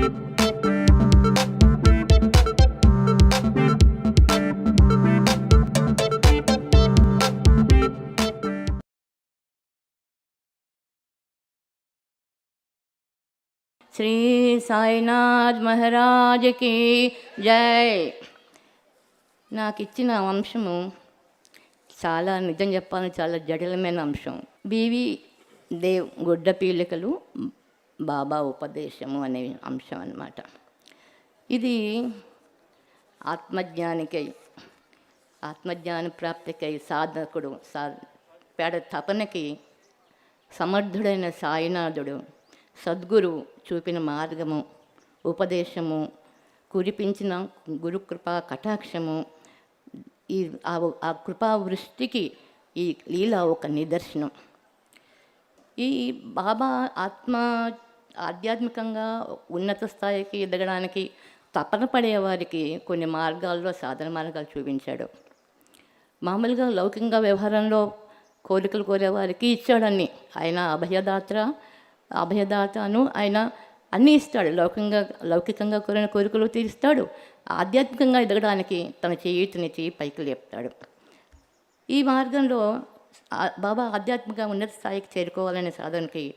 శ్రీ సాయినాథ్ మహారాజ్కి జై. నాకు ఇచ్చిన అంశము చాలా నిజం చెప్పాలని చాలా జటిలమైన అంశం. బీవి దేవ్ గుడ్డ పీలికలు బాబా ఉపదేశము అనే అంశం అన్నమాట. ఇది ఆత్మజ్ఞానికై ఆత్మజ్ఞాన ప్రాప్తికై సాధకుడు సా పేడ తపనకి సమర్థుడైన సాయినాథుడు సద్గురు చూపిన మార్గము ఉపదేశము కురిపించిన గురుకృపా కటాక్షము ఈ ఆ కృపావృష్టికి ఈ లీల ఒక నిదర్శనం. ఈ బాబా ఆత్మ ఆధ్యాత్మికంగా ఉన్నత స్థాయికి ఎదగడానికి తపన పడేవారికి కొన్ని మార్గాల్లో సాధన మార్గాలు చూపించాడు. మామూలుగా లౌకికంగా వ్యవహారంలో కోరికలు కోరేవారికి ఇచ్చాడన్ని. ఆయన అభయదాత్ర అభయదాతను ఆయన అన్నీ ఇస్తాడు. లౌకికంగా లౌకికంగా కోరిన కోరికలు తీరుస్తాడు. ఆధ్యాత్మికంగా ఎదగడానికి తన చేయుతనిచ్చి పైకి లేపుతాడు. ఈ మార్గంలో బాబా ఆధ్యాత్మిక ఉన్నత స్థాయికి చేరుకోవాలనే సాధనకి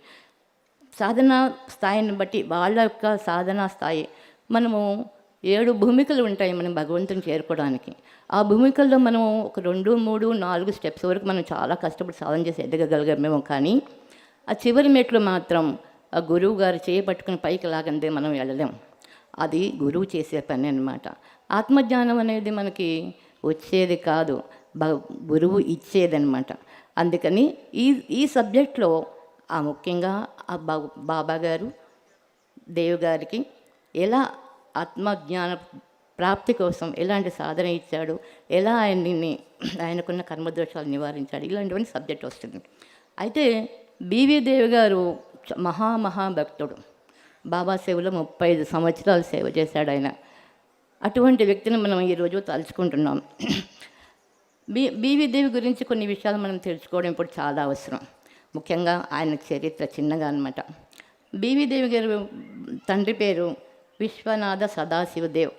సాధన స్థాయిని బట్టి వాళ్ళ యొక్క సాధనా స్థాయి. మనము ఏడు భూమికలు ఉంటాయి మనం భగవంతుని చేరుకోవడానికి. ఆ భూమికల్లో మనం ఒక రెండు మూడు నాలుగు స్టెప్స్ వరకు మనం చాలా కష్టపడి సాధన చేసి ఎదగగలిగామేమో కానీ ఆ చివరి మెట్లు మాత్రం ఆ గురువు గారు చేయబట్టుకుని పైకి లాగందే మనం వెళ్ళలేం. అది గురువు చేసే పని అనమాట ఆత్మజ్ఞానం అనేది మనకి వచ్చేది కాదు. బ- గురువు ఇచ్చేదనమాట అందుకని ఈ ఈ సబ్జెక్ట్లో ఆ ముఖ్యంగా ఆ బా- బాబా గారు దేవ్ గారికి ఎలా ఆత్మజ్ఞాన ప్రాప్తి కోసం ఎలాంటి సాధన ఇచ్చాడు ఎలా ఆయన్ని ఆయనకున్న కర్మదోషాలు నివారించాడు ఇలాంటివన్నీ సబ్జెక్ట్ వస్తుంది. అయితే బీవీ దేవి గారు మహామహాభక్తుడు మహా బాబా సేవలో ముప్పై ఐదు సంవత్సరాలు సేవ చేశాడు ఆయన. అటువంటి వ్యక్తిని మనం ఈరోజు తలుచుకుంటున్నాం. బీ బీవీ దేవి గురించి కొన్ని విషయాలు మనం తెలుసుకోవడం ఇప్పుడు చాలా అవసరం. ముఖ్యంగా ఆయన చరిత్ర చిన్నగా అనమాట బీవీ దేవి గారు తండ్రి పేరు విశ్వనాథ సదాశివదేవ్.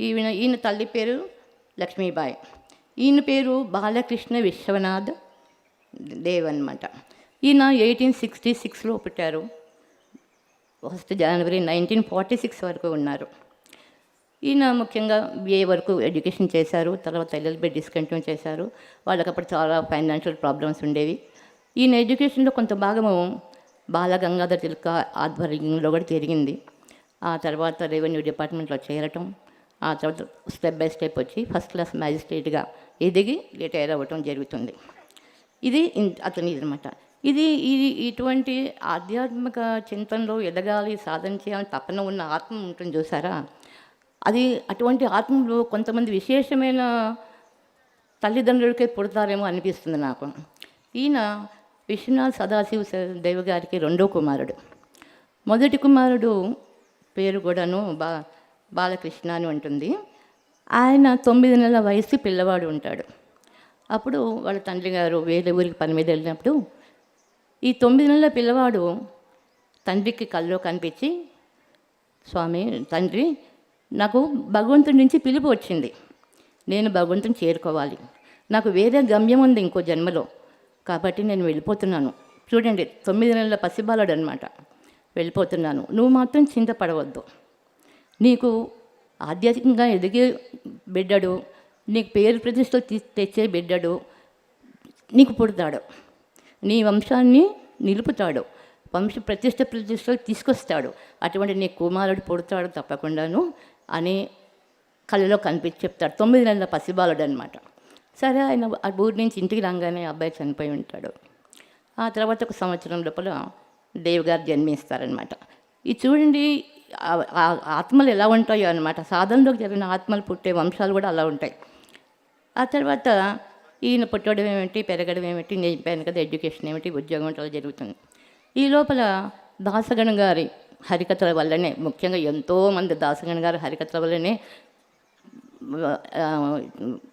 ఈయన ఈయన తల్లి పేరు లక్ష్మీబాయి. ఈయన పేరు బాలకృష్ణ విశ్వనాథ్ దేవ్ అనమాట ఈయన ఎయిటీన్ సిక్స్టీ సిక్స్లో పుట్టారు. First January nineteen forty six వరకు ఉన్నారు. ఈయన ముఖ్యంగా బిఏ వరకు ఎడ్యుకేషన్ చేశారు. తర్వాత ఎల్ఎల్బి డిస్కంటిన్యూ చేశారు. వాళ్ళకి అప్పుడు చాలా ఫైనాన్షియల్ ప్రాబ్లమ్స్ ఉండేవి. ఈయన ఎడ్యుకేషన్లో కొంత భాగము బాలగంగాధర్ తిలక ఆధ్వర్యంలో కూడా జరిగింది. ఆ తర్వాత రెవెన్యూ డిపార్ట్మెంట్లో చేరటం ఆ తర్వాత స్టెప్ బై స్టెప్ వచ్చి ఫస్ట్ క్లాస్ మ్యాజిస్ట్రేట్గా ఎదిగి రిటైర్ అవ్వటం జరుగుతుంది. ఇది అతని అనమాట ఇది ఇది ఇటువంటి ఆధ్యాత్మిక చింతనలో ఎదగాలి సాధన చేయాలని తపన ఉన్న ఆత్మ ఉంటుంది చూసారా? అది అటువంటి ఆత్మలో కొంతమంది విశేషమైన తల్లిదండ్రులకే పుడతారేమో అనిపిస్తుంది నాకు. ఈయన విశ్వనాథ్ సదాశివ స- దేవ్ గారికి రెండో కుమారుడు. మొదటి కుమారుడు పేరు కూడాను బా బాలకృష్ణ అని ఉంటుంది. ఆయన తొమ్మిది నెలల వయసు పిల్లవాడు ఉంటాడు. అప్పుడు వాళ్ళ తండ్రి గారు వేరే ఊరికి పని మీద వెళ్ళినప్పుడు ఈ తొమ్మిది నెలల పిల్లవాడు తండ్రికి కల్లో కనిపించి స్వామి తండ్రి నాకు భగవంతుడి నుంచి పిలుపు వచ్చింది. నేను భగవంతుని చేరుకోవాలి. నాకు వేరే గమ్యం ఉంది ఇంకో జన్మలో. కాబట్టి నేను వెళ్ళిపోతున్నాను. చూడండి తొమ్మిది నెలల పసిబాలుడు అనమాట వెళ్ళిపోతున్నాను. నువ్వు మాత్రం చింతపడవద్దు. నీకు ఆధ్యాత్మికంగా ఎదిగే బిడ్డడు నీకు పేరు ప్రతిష్ట తీ- తెచ్చే బిడ్డడు నీకు పుడతాడు. నీ వంశాన్ని నిలుపుతాడు. వంశ ప్రతిష్ట ప్రతిష్టలు తీసుకొస్తాడు. అటువంటి నీ కుమారుడు పుడతాడు తప్పకుండాను అని కళలో కనిపించి చెప్తాడు. తొమ్మిది నెలల పసిబాలుడు అనమాట సరే ఆయన ఆ ఊరి నుంచి ఇంటికి రాగానే అబ్బాయి చనిపోయి ఉంటాడు. ఆ తర్వాత ఒక సంవత్సరం లోపల దేవ్ గారు జన్మిస్తారనమాట ఇది చూడండి ఆ- ఆత్మలు ఎలా ఉంటాయో అనమాట సాధనలోకి జరిగిన ఆత్మలు పుట్టే వంశాలు కూడా అలా ఉంటాయి. ఆ తర్వాత ఈయన పుట్టడం ఏమిటి పెరగడం ఏమిటి నేను చెప్పాను కదా ఎడ్యుకేషన్ ఏమిటి ఉద్యోగం ఏమిటి అలా జరుగుతుంది. ఈ లోపల దాసగణ గారి హరికథల వల్లనే ముఖ్యంగా ఎంతోమంది దాసగణ గారి హరికథల వల్లనే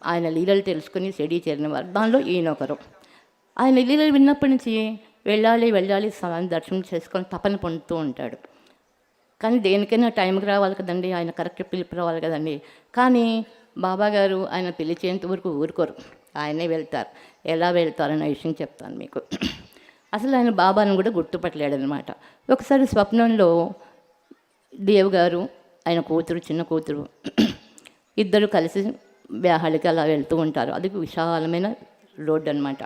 ఆయన లీలలు తెలుసుకుని సెడీ చేరిన వారు. దానిలో ఈయన ఒకరు. ఆయన లీలలు విన్నప్పటి నుంచి వెళ్ళాలి వెళ్ళాలి స్వామి దర్శనం చేసుకొని తపన పొందుతూ ఉంటాడు. కానీ దేనికైనా టైంకి రావాలి కదండి ఆయన కరెక్ట్ పిలుపు రావాలి కదండి. కానీ బాబా గారు ఆయన పిలిచేంత వరకు ఊరుకోరు. ఆయనే వెళ్తారు. ఎలా వెళ్తారు అనే విషయం చెప్తాను మీకు. అసలు ఆయన బాబాను కూడా గుర్తుపట్టలేడనమాట ఒకసారి స్వప్నంలో దేవ్ గారు ఆయన కూతురు చిన్న కూతురు ఇద్దరు కలిసి బ్యాహాలకి అలా వెళ్తూ ఉంటారు. అది విశాలమైన రోడ్డు అనమాట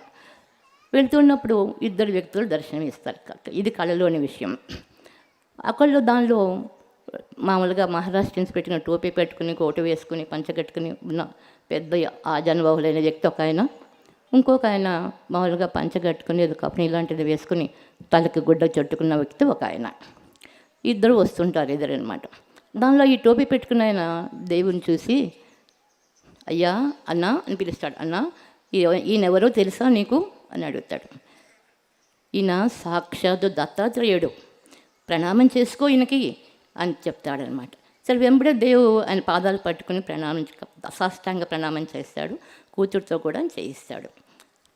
వెళ్తున్నప్పుడు ఇద్దరు వ్యక్తులు దర్శనం ఇస్తారు ఇది కళలోని విషయం. అక్కడ దానిలో మామూలుగా మహారాష్ట్రన్స్ పెట్టిన టోపీ పెట్టుకుని కోటు వేసుకుని పంచగట్టుకుని ఉన్న పెద్ద ఆజానుభావులైన వ్యక్తి ఒక ఆయన. ఇంకొక ఆయన మామూలుగా పంచ కట్టుకుని ఏదో ఇలాంటిది వేసుకుని తలకి గుడ్డ చుట్టుకున్న వ్యక్తి ఒక ఆయన. ఇద్దరు వస్తుంటారు ఇద్దరు అనమాట దానిలో ఈ టోపీ పెట్టుకున్న ఆయన దేవుని చూసి అయ్యా అన్నా అని పిలుస్తాడు. అన్నా ఈయన ఈయనెవరో తెలుసా నీకు? అని అడుగుతాడు. ఈయన సాక్షాత్ దత్తాత్రేయుడు. ప్రణామం చేసుకో ఈయనకి అని చెప్తాడనమాట. సరే వెంబడే దేవు ఆయన పాదాలు పట్టుకుని ప్రణామం సాష్టాంగ ప్రణామం చేస్తాడు. కూతురుతో కూడా చేయిస్తాడు.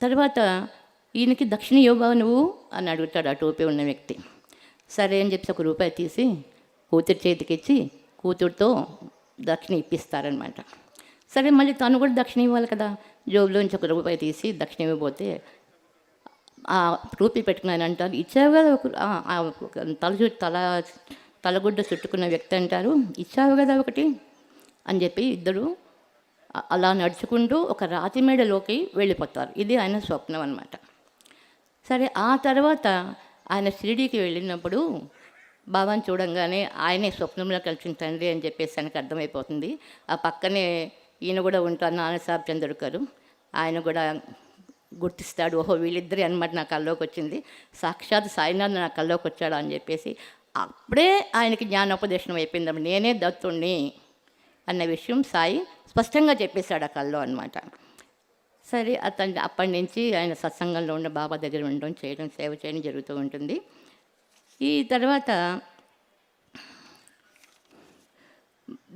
తర్వాత ఈయనకి దక్షిణ యోగా నువ్వు? అని అడుగుతాడు ఆ టోపీ ఉన్న వ్యక్తి. సరే అని చెప్పి ఒక రూపాయి తీసి కూతురు చేతికి ఇచ్చి కూతురుతో దక్షిణ ఇప్పిస్తారనమాట సరే మళ్ళీ తను కూడా దక్షిణ ఇవ్వాలి కదా. జోబులోంచి ఒక రూపాయి తీసి దక్షిణ ఇవ్వబోతే ఆ రూపీ పెట్టుకున్నాను అంటారు. ఇచ్చావు కదా ఒక తల చుట్టూ తల తలగుడ్డ చుట్టుకున్న వ్యక్తి అంటారు. ఇచ్చావు కదా ఒకటి అని చెప్పి ఇద్దరు అలా నడుచుకుంటూ ఒక రాతి మేడలోకి వెళ్ళిపోతారు. ఇది ఆయన స్వప్నం అనమాట సరే ఆ తర్వాత ఆయన షిరిడీకి వెళ్ళినప్పుడు బాబాని చూడంగానే ఆయనే స్వప్నంలో కలిసిన తండ్రి అని చెప్పేసి ఆయనకు అర్థమైపోతుంది. ఆ పక్కనే ఈయన కూడా ఉంటారు నాన్నసాబ్ చంద్రుడు గారు. ఆయన కూడా గుర్తిస్తాడు ఓహో వీళ్ళిద్దరే అనమాట నా కల్లోకి వచ్చింది. సాక్షాత్ సాయినాథ్ నా కల్లోకి వచ్చాడు అని చెప్పేసి అప్పుడే ఆయనకి జ్ఞానోపదేశం అయిపోయింది. నేనే దత్తుణ్ణి అన్న విషయం సాయి స్పష్టంగా చెప్పేశాడు ఆ కల్లో అనమాట సరే అతను అప్పటి నుంచి ఆయన సత్సంగంలో ఉన్న బాబా దగ్గర ఉండడం చేయడం సేవ చేయడం జరుగుతూ ఉంటుంది. ఈ తర్వాత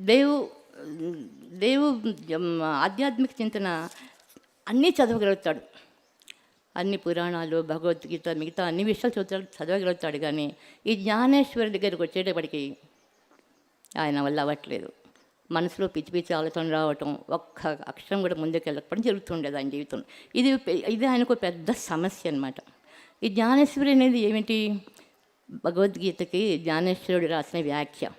దేవు దేవు ఆధ్యాత్మిక చింతన అన్నీ చదవగలుగుతాడు. అన్ని పురాణాలు భగవద్గీత మిగతా అన్ని విషయాలు చదువు చదవగలుగుతాడు కానీ ఈ జ్ఞానేశ్వరి దగ్గరికి వచ్చేటప్పటికి ఆయన వల్ల అవ్వట్లేదు. మనసులో పిచ్చి పిచ్చి ఆలోచన రావటం ఒక్క అక్షరం కూడా ముందుకు వెళ్ళకపోవడం జరుగుతుండేది ఆయన జీవితం ఇది ఇది ఆయనకు పెద్ద సమస్య అనమాట ఈ జ్ఞానేశ్వరి అనేది ఏమిటి? భగవద్గీతకి జ్ఞానేశ్వరుడు రాసిన వ్యాఖ్య.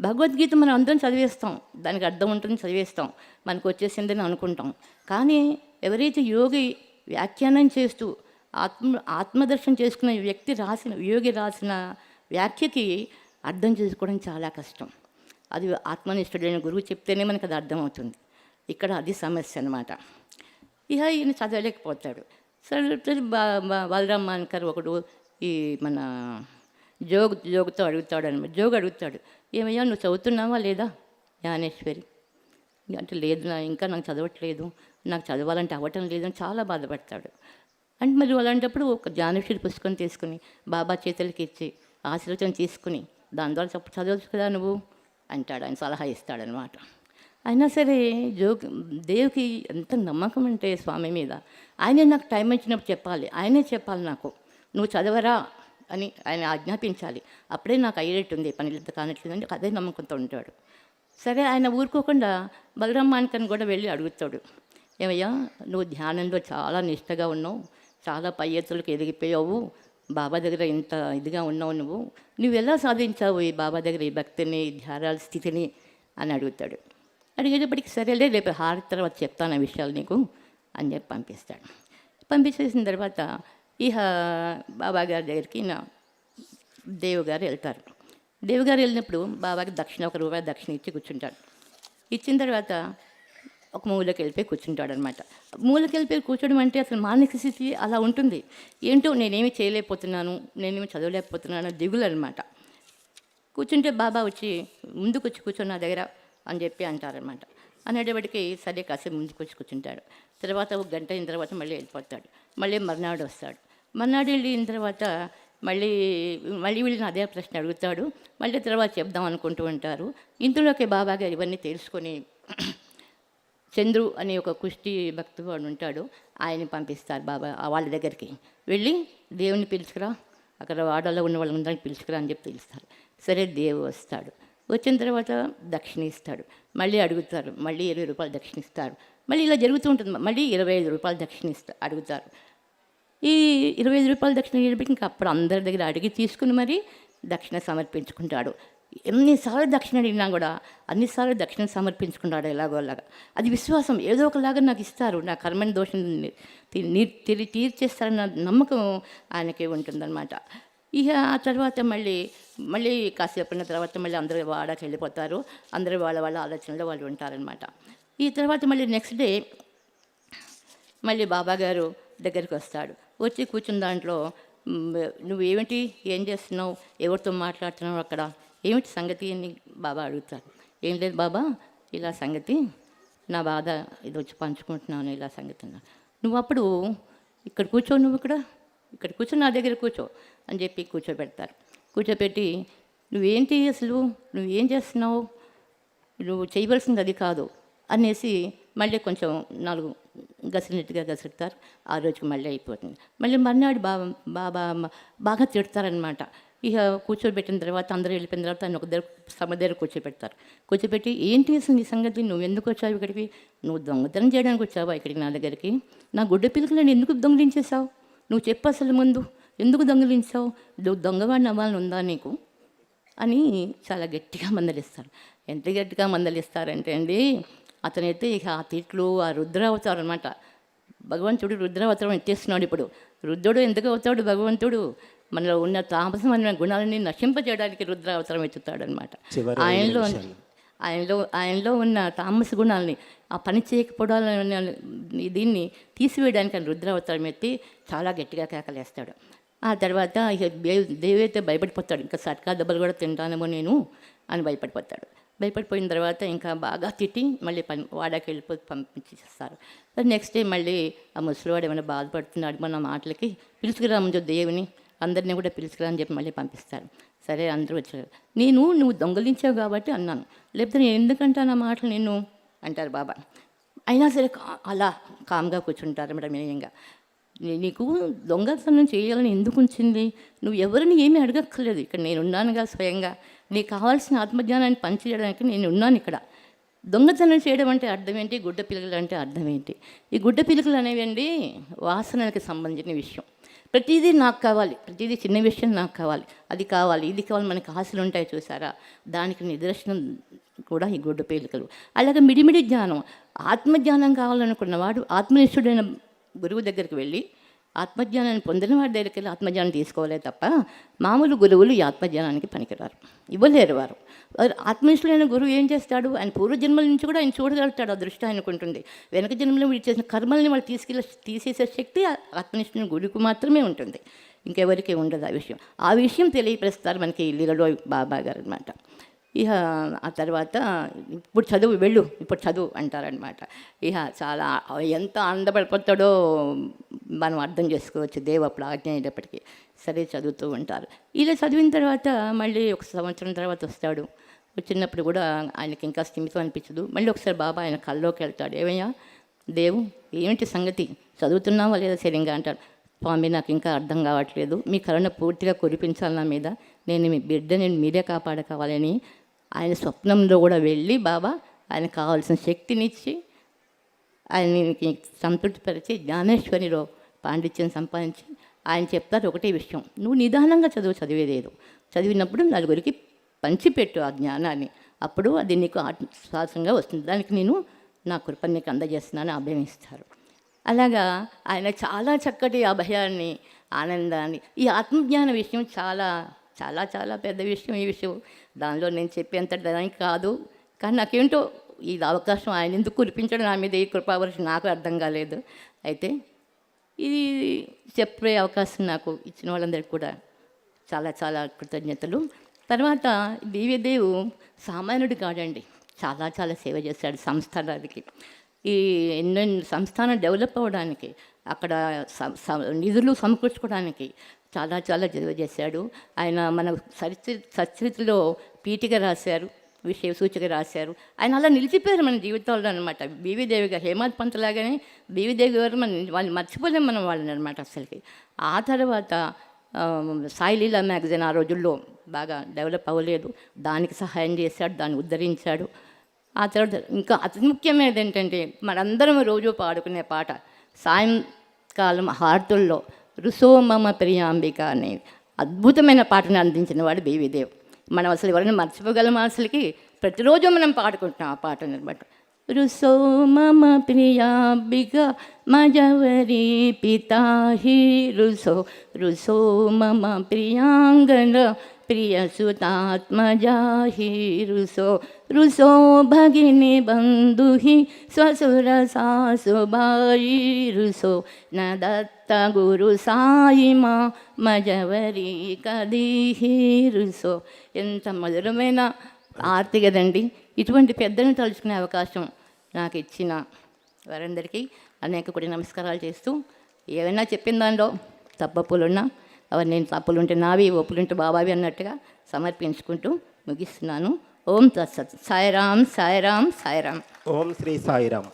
భగవద్గీత మనం అందరం చదివేస్తాం. దానికి అర్థం ఉంటుంది చదివేస్తాం. మనకు వచ్చేసిందని అనుకుంటాం. కానీ ఎవరైతే యోగి వ్యాఖ్యానం చేస్తూ ఆత్మ ఆత్మదర్శనం చేసుకున్న వ్యక్తి రాసిన యోగి రాసిన వ్యాఖ్యకి అర్థం చేసుకోవడం చాలా కష్టం. అది ఆత్మనిష్ఠుడైన గురువు చెప్తేనే మనకు అది అర్థమవుతుంది. ఇక్కడ అది సమస్య అనమాట ఇక ఈయన చదవలేకపోతాడు. సరే సరే బా- బలరామ్ మాన్కర్ ఒకడు ఈ మన జోగ్ జోగుతో అడుగుతాడు అనమాట జోగు అడుగుతాడు. ఏమయ్యా నువ్వు చదువుతున్నావా లేదా? జ్ఞానేశ్వరి. అంటే లేదు నా ఇంకా నాకు చదవట్లేదు. నాకు చదవాలంటే అవ్వటం లేదని చాలా బాధపడతాడు. అంటే మరి అలాంటప్పుడు ఒక జ్ఞానేశ్వరి పుస్తకం తీసుకుని బాబా చేతులకి ఇచ్చి ఆశీర్వచనం తీసుకుని దాని ద్వారా చెప్ప చదవచ్చు కదా నువ్వు? అంటాడు. ఆయన సలహా ఇస్తాడనమాట. అయినా సరే జోగ్ దేవుకి ఎంత నమ్మకం అంటే స్వామి మీద. ఆయనే నాకు టైం ఇచ్చినప్పుడు చెప్పాలి. ఆయనే చెప్పాలి నాకు. నువ్వు చదవరా అని ఆయన ఆజ్ఞాపించాలి. అప్పుడే నాకు అయ్యేటట్టుంది పని కానట్లేదు కానట్లేదని అదే నమ్మకంతో ఉంటాడు. సరే ఆయన ఊరుకోకుండా బలరామ్ మాణికన్ కూడా వెళ్ళి అడుగుతాడు. ఏమయ్యా నువ్వు ధ్యానంలో చాలా నిష్టగా ఉన్నావు చాలా పై ఎత్తులకు ఎదిగిపోయావు బాబా దగ్గర ఇంత ఇదిగా ఉన్నావు నువ్వు. నువ్వు ఎలా సాధించావు ఈ బాబా దగ్గర ఈ భక్తిని ఈ ధ్యానాల స్థితిని అని అడుగుతాడు. అడిగేటప్పటికి సరేలే రేపు హారతి తర్వాత చెప్తాను ఆ విషయాలు నీకు అని చెప్పి పంపిస్తాడు. పంపించేసిన తర్వాత ఇహ బాబా గారి దగ్గరికి నా దేవు గారు వెళ్తారు. దేవుగారు వెళ్ళినప్పుడు బాబాకి దక్షిణ ఒక రూపాయి దక్షిణ ఇచ్చి కూర్చుంటాడు. ఇచ్చిన తర్వాత ఒక మూలకి వెళ్ళిపోయి కూర్చుంటాడు అనమాట మూలకి వెళ్ళిపోయి కూర్చోడం అంటే అసలు మానసిక స్థితి అలా ఉంటుంది. ఏంటో నేనేమి చేయలేకపోతున్నాను నేనేమి చదవలేకపోతున్నాను దిగులు అనమాట కూర్చుంటే బాబా వచ్చి ముందుకు వచ్చి కూర్చొని నా దగ్గర అని చెప్పి అంటారనమాట అనేటప్పటికి సరే కాసేపు ముందుకు వచ్చి కూర్చుంటాడు. తర్వాత ఒక గంట అయిన తర్వాత మళ్ళీ వెళ్ళిపోతాడు. మళ్ళీ మర్నాడు వస్తాడు. మన్నాడు వెళ్ళిన తర్వాత మళ్ళీ మళ్ళీ వీళ్ళని అదే ప్రశ్న అడుగుతాడు. మళ్ళీ తర్వాత చెప్దాం అనుకుంటూ ఉంటారు. ఇంతలోకి బాబా గారు ఇవన్నీ తెలుసుకొని చంద్రు అనే ఒక కుష్టి భక్తుడు ఉంటాడు. ఆయన్ని పంపిస్తారు బాబా వాళ్ళ దగ్గరికి. వెళ్ళి దేవుని పిలుచుకురా అక్కడ వాడలో ఉన్న వాళ్ళందరినీ పిలుచుకురా అని చెప్పి పిలుస్తారు. సరే దేవు వస్తాడు. వచ్చిన తర్వాత దక్షిణ ఇస్తాడు. మళ్ళీ అడుగుతారు మళ్ళీ ఇరవై రూపాయలు దక్షిణ ఇస్తారు. మళ్ళీ ఇలా జరుగుతూ ఉంటుంది. మళ్ళీ ఇరవై ఐదు రూపాయలు దక్షిణ ఇస్తా అడుగుతారు. ఇరవై ఐదు రూపాయలు దక్షిణ ఇవ్వడానికి ఇంకా అప్పుడు అందరి దగ్గర అడిగి తీసుకుని మరి దక్షిణ సమర్పించుకుంటాడు. ఎన్నిసార్లు దక్షిణ అడిగినా కూడా అన్నిసార్లు దక్షిణ సమర్పించుకుంటాడు ఎలాగో అలాగా. అది విశ్వాసం. ఏదో ఒకలాగా నాకు ఇస్తారు. నా కర్మని దోషం తి- నీ- తిరిగి తీర్చేస్తారన్న నమ్మకం ఆయనకి ఉంటుందన్నమాట. ఇక ఆ తర్వాత మళ్ళీ మళ్ళీ కాసేపు ఉన్న తర్వాత మళ్ళీ అందరూ వాడకి వెళ్ళిపోతారు. అందరూ వాళ్ళ వాళ్ళ ఆలోచనలో వాళ్ళు ఉంటారనమాట ఈ తర్వాత మళ్ళీ నెక్స్ట్ డే మళ్ళీ బాబాగారు దగ్గరికి వస్తాడు. వచ్చి కూర్చున్న దాంట్లో నువ్వు ఏమిటి ఏం చేస్తున్నావు ఎవరితో మాట్లాడుతున్నావు అక్కడ? ఏమిటి సంగతి అని బాబా అడుగుతారు. ఏం లేదు బాబా ఇలా సంగతి నా బాధ ఇది వచ్చి పంచుకుంటున్నాను ఇలా సంగతి నువ్వు అప్పుడు ఇక్కడ కూర్చో నువ్వు ఇక్కడ? ఇక్కడ కూర్చో నా దగ్గర కూర్చో అని చెప్పి కూర్చోబెడతారు. కూర్చోబెట్టి నువ్వేంటి అసలు? నువ్వేం చేస్తున్నావు? నువ్వు చేయవలసింది అది కాదు అనేసి మళ్ళీ కొంచెం నాలుగు గసినట్టుగా గసురుతారు. ఆ రోజుకి మళ్ళీ అయిపోతుంది. మళ్ళీ మర్నాడు బాబా బాబా బాగా తిడతారనమాట ఇక కూర్చోబెట్టిన తర్వాత అందరూ వెళ్ళిపోయిన తర్వాత ఆయన ఒక దగ్గర సమ దగ్గర కూర్చోబెడతారు. కూర్చోబెట్టి ఏంటి అసలు నీ సంగతి? నువ్వు ఎందుకు వచ్చావు ఇక్కడికి? నువ్వు దొంగతనం చేయడానికి వచ్చావా ఇక్కడికి నా దగ్గరికి? నా గుడ్డ పిల్లకలను ఎందుకు దొంగిలించేశావు? నువ్వు చెప్పు అసలు ముందు. ఎందుకు దొంగిలించావు? నువ్వు దొంగవాడిని అవ్వాలని ఉందా నీకు? అని చాలా గట్టిగా మందలిస్తారు. ఎంత గట్టిగా మందలిస్తారంటే అండి అతనైతే ఇక ఆ తిట్లు ఆ రుద్ర అవుతారు అనమాట భగవంతుడు రుద్రావతారం ఎత్తేస్తున్నాడు ఇప్పుడు. రుద్రుడు ఎందుకు అవుతాడు? భగవంతుడు మనలో ఉన్న తామసం అనే గుణాలని నశింపజేయడానికి రుద్రావతారం ఎత్తుతాడు అనమాట చివరి ఆయనలో ఆయనలో ఆయనలో ఉన్న తామస గుణాలని ఆ పని చేయకపోవడాలని దీన్ని తీసివేయడానికి ఆయన రుద్రావతారం ఎత్తి చాలా గట్టిగా కేకలేస్తాడు. ఆ తర్వాత ఇక దేవ్ దేవైతే భయపడిపోతాడు ఇంకా సర్కా దెబ్బలు కూడా తింటానేమో నేను అని భయపడిపోతాడు. భయపడిపోయిన తర్వాత ఇంకా బాగా తిట్టి మళ్ళీ పని వాడాకి వెళ్ళిపోయి పంపించేస్తారు. నెక్స్ట్ డే మళ్ళీ ఆ ముసలివాడు ఏమైనా బాధపడుతున్నాడు మన మాటలకి పిలుచుకురా దేవుని అందరినీ కూడా పిలుచుకురా అని చెప్పి మళ్ళీ పంపిస్తారు. సరే అందరూ వచ్చారు. నేను నువ్వు దొంగలించావు కాబట్టి అన్నాను. లేకపోతే నేను ఎందుకంటాను ఆ మాటలు నేను అంటారు బాబా. అయినా సరే కా- అలా కామ్గా కూర్చుంటారు మేడం వినయంగా నీకు దొంగతనం చేయాలని ఎందుకు ఉంచింది? నువ్వు ఎవరిని ఏమీ అడగక్కర్లేదు. ఇక్కడ నేనున్నానుగా స్వయంగా. నీకు కావాల్సిన ఆత్మజ్ఞానాన్ని పంచేయడానికి నేను ఉన్నాను ఇక్కడ. దొంగతనం చేయడం అంటే అర్థం ఏంటి గుడ్డ పిలుకలు అంటే అర్థం ఏంటి ఈ గుడ్డ పిల్లలు అనేవండి వాసనలకు సంబంధించిన విషయం. ప్రతిదీ నాకు కావాలి. ప్రతిదీ చిన్న విషయం నాకు కావాలి. అది కావాలి. ఇది కావాలి. మనకి ఆశలు ఉంటాయి చూసారా? దానికి నిదర్శనం కూడా ఈ గుడ్డ పేలికలు. అలాగే మిడిమిడి జ్ఞానం. ఆత్మజ్ఞానం కావాలనుకున్నవాడు ఆత్మనిష్ఠుడైన గురువు దగ్గరికి వెళ్ళి ఆత్మజ్ఞానాన్ని పొందిన వాడి దగ్గరికి వెళ్ళి ఆత్మజ్ఞానం తీసుకోవాలే తప్ప మామూలు గురువులు ఈ ఆత్మజ్ఞానానికి పనికిరారు. ఇవ్వలేరు వారు. వారు ఆత్మనిష్ఠులైన గురువు ఏం చేస్తాడు? ఆయన పూర్వజన్మల నుంచి కూడా ఆయన చూడగలుగుతాడు ఆ దృష్టి ఆయనకుంటుంది. వెనక జన్మలో వీడు చేసిన కర్మల్ని వాళ్ళు తీసుకెళ్ళి తీసేసే శక్తి ఆ గురువుకు మాత్రమే ఉంటుంది. ఇంకెవరికి ఉండదు ఆ విషయం. ఆ విషయం తెలియపరుస్తారు మనకి లీలలో బాబా గారు అనమాట ఇక ఆ తర్వాత ఇప్పుడు చదువు వెళ్ళు ఇప్పుడు చదువు అంటారనమాట ఇక చాలా ఎంత ఆనందపడిపోతాడో మనం అర్థం చేసుకోవచ్చు దేవు అప్పుడు ఆజ్ఞ అయ్యేటప్పటికీ సరే చదువుతూ ఉంటారు. ఇలా చదివిన తర్వాత మళ్ళీ ఒక సంవత్సరం తర్వాత వస్తాడు. వచ్చినప్పుడు కూడా ఆయనకి ఇంకా స్థిమితం అనిపించదు. మళ్ళీ ఒకసారి బాబా ఆయన కల్లోకి వెళ్తాడు. ఏమయ్యా దేవు ఏమిటి సంగతి? చదువుతున్నావా లేదా సరిగ్గా అంటాడు. స్వామి నాకు ఇంకా అర్థం కావట్లేదు. మీ కరుణ పూర్తిగా కురిపించాలి నా మీద. నేను మీ బిడ్డని మీరే కాపాడుకోవాలని ఆయన స్వప్నంలో కూడా వెళ్ళి బాబా ఆయన కావాల్సిన శక్తినిచ్చి ఆయనకి సంతృప్తిపరిచి జ్ఞానేశ్వరిలో పాండిత్యం సంపాదించి ఆయన చెప్తారు ఒకటే విషయం. నువ్వు నిదానంగా చదువు చదివేదేదు. చదివినప్పుడు నలుగురికి పంచిపెట్టు ఆ జ్ఞానాన్ని. అప్పుడు అది నీకు ఆత్మశ్వాసంగా వస్తుంది. దానికి నేను నా కృపని నీకు అందజేస్తున్నాను అభ్యమిస్తారు అలాగా ఆయన చాలా చక్కటి అభయాన్ని ఆనందాన్ని ఈ ఆత్మజ్ఞాన విషయం చాలా చాలా చాలా పెద్ద విషయం ఈ విషయం. దానిలో నేను చెప్పేంత దానికి కాదు. కానీ నాకేంటో ఈ అవకాశం ఆయన ఎందుకు కురిపించడం నా మీద ఈ కృపావర్షం నాకు అర్థం కాలేదు. అయితే ఇది చెప్పే అవకాశం నాకు ఇచ్చిన వాళ్ళందరికీ కూడా చాలా చాలా కృతజ్ఞతలు. తర్వాత దేవిదేవు సామాన్యుడు కాడండి. చాలా చాలా సేవ చేశాడు సంస్థానానికి. ఈ ఎన్నో సంస్థానం డెవలప్ అవ్వడానికి అక్కడ నిధులు సమకూర్చుకోవడానికి చాలా చాలా చదువు చేశాడు. ఆయన మన సరిచ సచరిత్రలో పీఠిక రాశారు విషయ సూచిక రాశారు. ఆయన అలా నిలిచిపోయారు మన జీవితాల్లో అనమాట బీవీదేవి గారు హేమంత్ పంత్ లాగానే బీవీదేవి గారు మన వాళ్ళు మర్చిపోలేం మనం వాళ్ళని అనమాట అసలుకి. ఆ తర్వాత సాయిలీలా మ్యాగజైన్ ఆ రోజుల్లో బాగా డెవలప్ అవ్వలేదు. దానికి సహాయం చేశాడు దాన్ని ఉద్ధరించాడు. ఆ తర్వాత ఇంకా అతి ముఖ్యమైనది ఏంటంటే మనందరం రోజు పాడుకునే పాట సాయంకాలం హారతుల్లో రుసో మమ ప్రియాంబిక అనే అద్భుతమైన పాటను అందించిన వాడు బీవీదేవ్ మనం అసలు ఎవరైనా మర్చిపోగలం అసలుకి ప్రతిరోజు మనం పాడుకుంటున్నాం ఆ పాటను అనమాట రుసో మమ ప్రియాంబిక మజవరి పితాహి రుసో రుసో మమ ప్రియాంగన ప్రియ సుతాత్మజాహి రుసో రుసో భగిని బంధుహి స్వసుర సాసుబాయి రుసో న గురు సాయి మా మజవరి కదిహి రుసో. ఎంత మధురమైన ఆర్తి కదండి. ఇటువంటి పెద్దలను తలుచుకునే అవకాశం నాకు ఇచ్చిన వారందరికీ అనేక కూడా నమస్కారాలు చేస్తూ ఏమైనా చెప్పిన దానిలో తప్పప్పులున్నా అవన్నీ నేను తప్పులుంటే నావి ఒప్పులుంటే బాబావి అన్నట్టుగా సమర్పించుకుంటూ ముగిస్తున్నాను. ఓం తత్సత్ సాయిరామ్ సాయిరామ్ సాయిరామ్. ఓం శ్రీ సాయిరామ్.